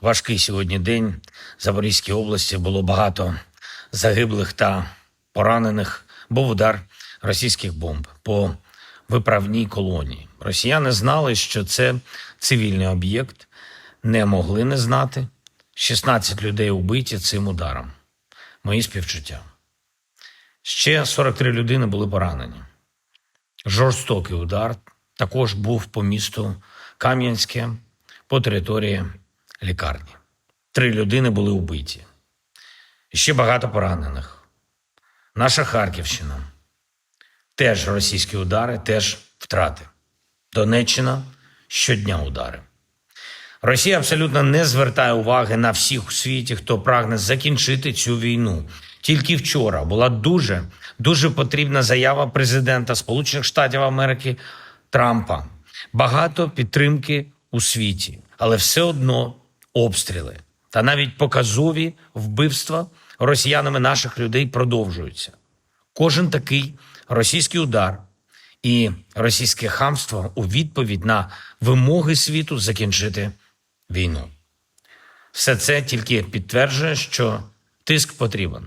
Важкий сьогодні день. В Запорізькій області було багато загиблих та поранених. Був удар російських бомб по виправній колонії. Росіяни знали, що це цивільний об'єкт, не могли не знати. 16 людей убиті цим ударом. Мої співчуття. Ще 43 людини були поранені. Жорстокий удар також був по місту Кам'янське, по території лікарні. Три людини були вбиті. І ще багато поранених. Наша Харківщина. Теж російські удари, теж втрати. Донеччина щодня удари. Росія абсолютно не звертає уваги на всіх у світі, хто прагне закінчити цю війну. Тільки вчора була дуже дуже потрібна заява президента Сполучених Штатів Америки Трампа. Багато підтримки у світі, але все одно обстріли та навіть показові вбивства росіянами наших людей продовжуються. Кожен такий російський удар і російське хамство у відповідь на вимоги світу закінчити війну. Все це тільки підтверджує, що тиск потрібен.